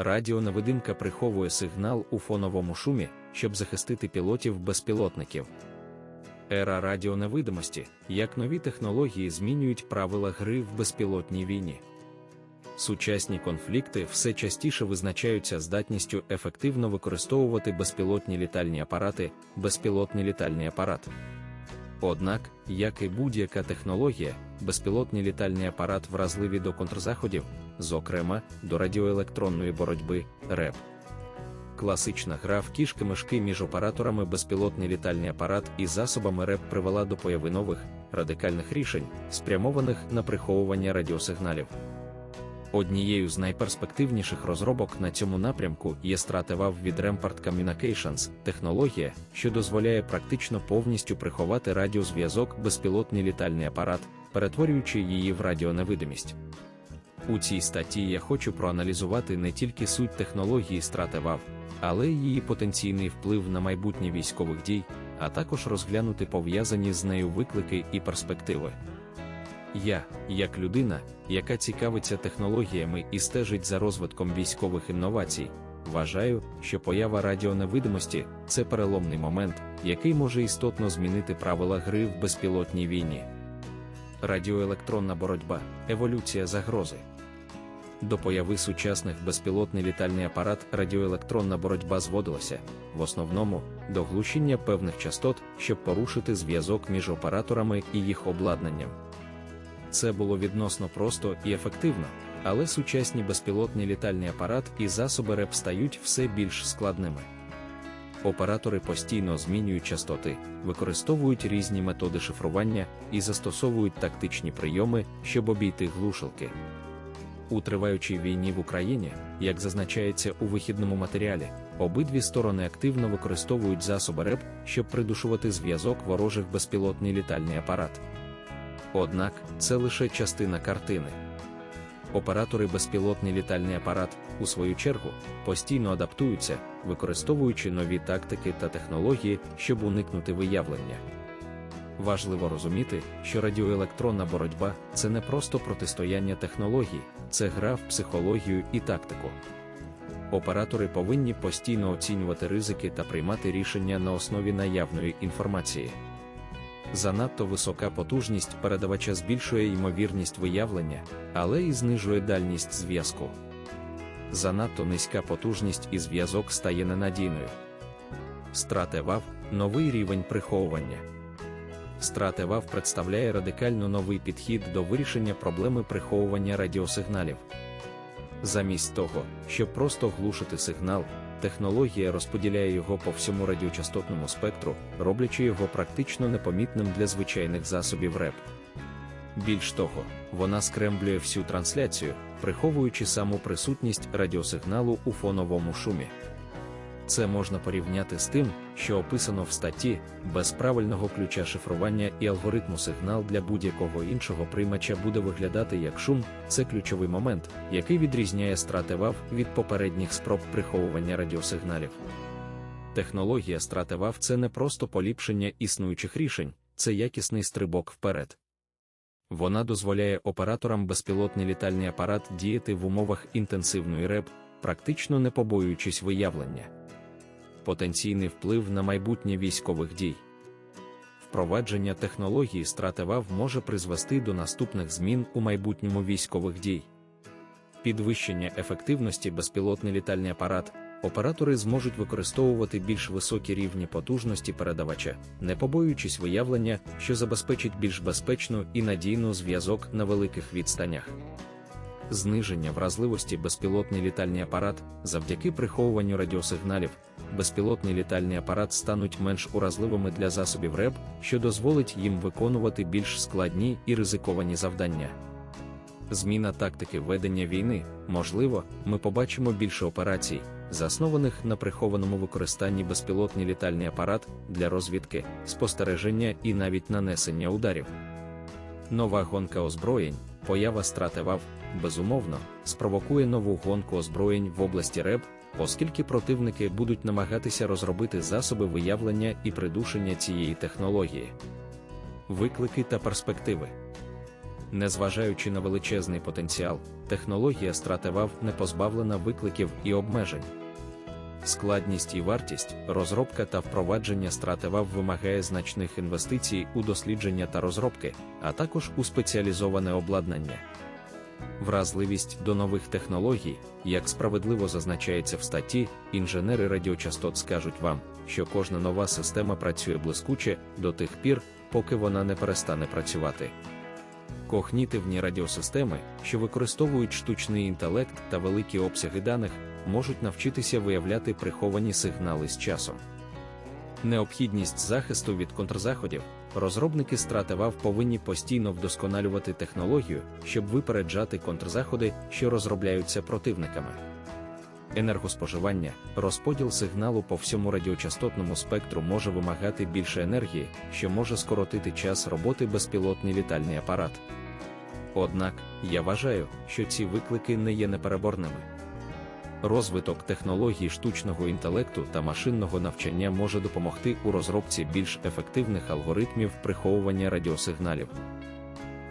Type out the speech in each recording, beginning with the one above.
Радіоневидимка приховує сигнал у фоновому шумі, щоб захистити пілотів безпілотників. Ера радіоневидимості, як нові технології змінюють правила гри в безпілотній війні. Сучасні конфлікти все частіше визначаються здатністю ефективно використовувати безпілотні літальні апарати, безпілотний літальний апарат. Однак, як і будь-яка технологія, безпілотний літальний апарат вразливі до контрзаходів, зокрема до радіоелектронної боротьби РЕП. Класична гра в кішки-мишки між операторами безпілотний літальний апарат і засобами РЕП привела до появи нових радикальних рішень, спрямованих на приховування радіосигналів. Однією з найперспективніших розробок на цьому напрямку є стратевав від Rampart Communications технологія, що дозволяє практично повністю приховати радіозв'язок безпілотний літальний апарат, перетворюючи її в радіоневидимість. У цій статті я хочу проаналізувати не тільки суть технології стратевав, але й її потенційний вплив на майбутнє військових дій, а також розглянути пов'язані з нею виклики і перспективи. Я, як людина, яка цікавиться технологіями і стежить за розвитком військових інновацій, вважаю, що поява радіоневидимості це переломний момент, який може істотно змінити правила гри в безпілотній війні. Радіоелектронна боротьба, еволюція загрози. До появи сучасних безпілотний літальний апарат радіоелектронна боротьба зводилася, в основному, до глушіння певних частот, щоб порушити зв'язок між операторами і їх обладнанням. Це було відносно просто і ефективно, але сучасні безпілотні літальний апарат і засоби РЕП стають все більш складними. Оператори постійно змінюють частоти, використовують різні методи шифрування і застосовують тактичні прийоми, щоб обійти глушилки. У триваючій війні в Україні, як зазначається у вихідному матеріалі, обидві сторони активно використовують засоби РЕП, щоб придушувати зв'язок ворожих безпілотний літальний апарат. Однак це лише частина картини. Оператори безпілотний літальний апарат, у свою чергу, постійно адаптуються, використовуючи нові тактики та технології, щоб уникнути виявлення. Важливо розуміти, що радіоелектронна боротьба це не просто протистояння технологій, це гра в психологію і тактику. Оператори повинні постійно оцінювати ризики та приймати рішення на основі наявної інформації. Занадто висока потужність передавача збільшує ймовірність виявлення, але і знижує дальність зв'язку. Занадто низька потужність і зв'язок стає ненадійною. Стратевав новий рівень приховування. Стратевав представляє радикально новий підхід до вирішення проблеми приховування радіосигналів. Замість того, щоб просто глушити сигнал, технологія розподіляє його по всьому радіочастотному спектру, роблячи його практично непомітним для звичайних засобів РЕП. Більш того, вона скремблює всю трансляцію, приховуючи саму присутність радіосигналу у фоновому шумі. Це можна порівняти з тим, що описано в статті, без правильного ключа шифрування і алгоритму сигнал для будь-якого іншого приймача буде виглядати як шум, це ключовий момент, який відрізняє страти ВАВ від попередніх спроб приховування радіосигналів. Технологія страти ВАВ це не просто поліпшення існуючих рішень, це якісний стрибок вперед. Вона дозволяє операторам безпілотний літальний апарат діяти в умовах інтенсивної РЕБ, практично не побоюючись виявлення потенційний вплив на майбутнє військових дій. Впровадження технології стратевав може призвести до наступних змін у майбутньому військових дій. Підвищення ефективності безпілотний літальний апарат. Оператори зможуть використовувати більш високі рівні потужності передавача, не побоюючись виявлення, що забезпечить більш безпечну і надійну зв'язок на великих відстанях зниження вразливості безпілотний літальний апарат завдяки приховуванню радіосигналів, безпілотний літальний апарат стануть менш уразливими для засобів РЕБ, що дозволить їм виконувати більш складні і ризиковані завдання. Зміна тактики ведення війни, можливо, ми побачимо більше операцій, заснованих на прихованому використанні безпілотний літальний апарат для розвідки, спостереження і навіть нанесення ударів. Нова гонка озброєнь, поява страти ВАВ, безумовно, спровокує нову гонку озброєнь в області РЕБ, оскільки противники будуть намагатися розробити засоби виявлення і придушення цієї технології. Виклики та перспективи. Незважаючи на величезний потенціал, технологія стративав не позбавлена викликів і обмежень. Складність і вартість, розробка та впровадження стративав вимагає значних інвестицій у дослідження та розробки, а також у спеціалізоване обладнання. Вразливість до нових технологій, як справедливо зазначається в статті, інженери радіочастот скажуть вам, що кожна нова система працює блискуче до тих пір, поки вона не перестане працювати. Когнітивні радіосистеми, що використовують штучний інтелект та великі обсяги даних, можуть навчитися виявляти приховані сигнали з часом. Необхідність захисту від контрзаходів, розробники стративав повинні постійно вдосконалювати технологію, щоб випереджати контрзаходи, що розробляються противниками. Енергоспоживання, розподіл сигналу по всьому радіочастотному спектру може вимагати більше енергії, що може скоротити час роботи безпілотний літальний апарат. Однак, я вважаю, що ці виклики не є непереборними. Розвиток технологій штучного інтелекту та машинного навчання може допомогти у розробці більш ефективних алгоритмів приховування радіосигналів.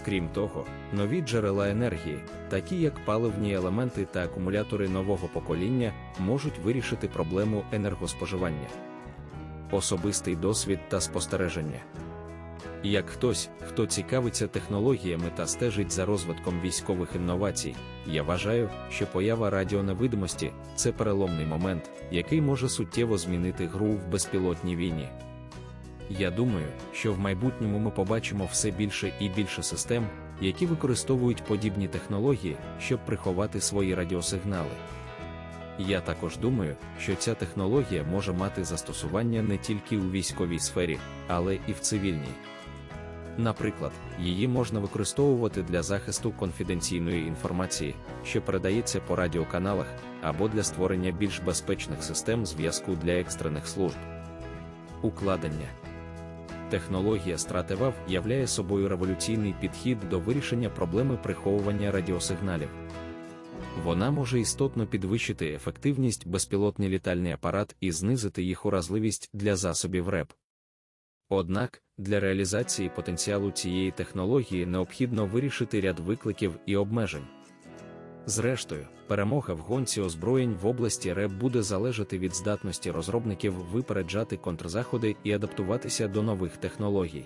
Крім того, нові джерела енергії, такі як паливні елементи та акумулятори нового покоління, можуть вирішити проблему енергоспоживання. Особистий досвід та спостереження. Як хтось, хто цікавиться технологіями та стежить за розвитком військових інновацій, я вважаю, що поява радіоневидимості це переломний момент, який може суттєво змінити гру в безпілотній війні. Я думаю, що в майбутньому ми побачимо все більше і більше систем, які використовують подібні технології, щоб приховати свої радіосигнали. Я також думаю, що ця технологія може мати застосування не тільки у військовій сфері, але і в цивільній. Наприклад, її можна використовувати для захисту конфіденційної інформації, що передається по радіоканалах, або для створення більш безпечних систем зв'язку для екстрених служб. Укладення Технологія стративав являє собою революційний підхід до вирішення проблеми приховування радіосигналів. Вона може істотно підвищити ефективність безпілотний літальний апарат і знизити їх уразливість для засобів РЕП. Однак, для реалізації потенціалу цієї технології необхідно вирішити ряд викликів і обмежень. Зрештою, перемога в гонці озброєнь в області РЕП буде залежати від здатності розробників випереджати контрзаходи і адаптуватися до нових технологій.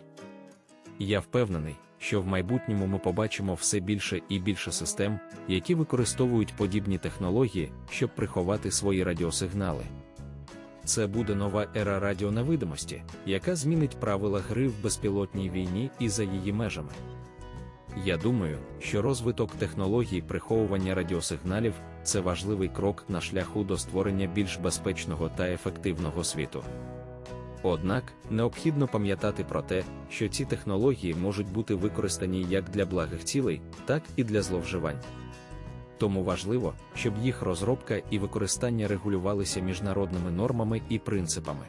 Я впевнений, що в майбутньому ми побачимо все більше і більше систем, які використовують подібні технології, щоб приховати свої радіосигнали. Це буде нова ера радіоневидимості, яка змінить правила гри в безпілотній війні і за її межами. Я думаю, що розвиток технологій приховування радіосигналів це важливий крок на шляху до створення більш безпечного та ефективного світу. Однак необхідно пам'ятати про те, що ці технології можуть бути використані як для благих цілей, так і для зловживань. Тому важливо, щоб їх розробка і використання регулювалися міжнародними нормами і принципами.